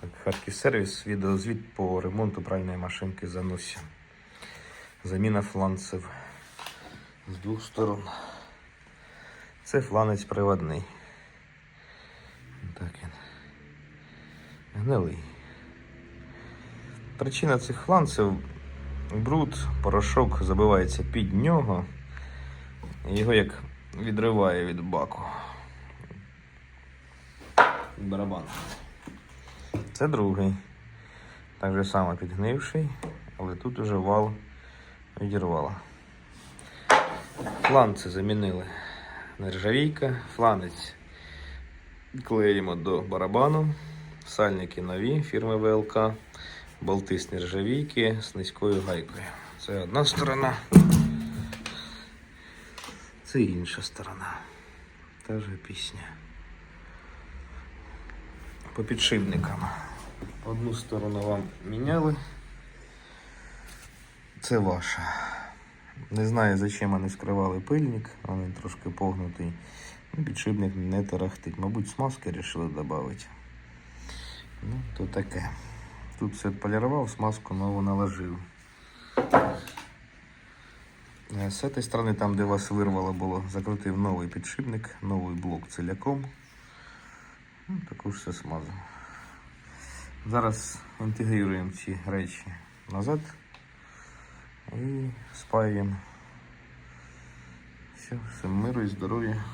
Так, Харків сервіс, відеозвіт по ремонту пральної машинки Занусі. Заміна фланців з двох сторон. Це фланець приводний. Так він. Гнилий. Причина цих фланців бруд, порошок забивається під нього. Його як відриває від баку. Від барабану. Це другий. Так же само підгнивший, але тут уже вал відірвало. Фланці замінили. Нержавійка, фланець клеїмо до барабану. Сальники нові фірми ВЛК. Болти з нержавійки з низькою гайкою. Це одна сторона. Це інша сторона. Та же пісня. По підшипникам. Одну сторону вам міняли. Це ваша. Не знаю, зачем вони скривали пильник, він трошки погнутий. Ну, Підшипник не тарахтить. Мабуть, смазки вирішили додати. Ну, то таке. Тут все полірував, смазку нову наложив. Е, З цієї сторони, там, де вас вирвало було, закрутив новий підшипник, новий блок ціляком. Ну, також все смазав. Зараз інтегруємо ці речі назад і спаємо. Все, всім миру і здоров'я.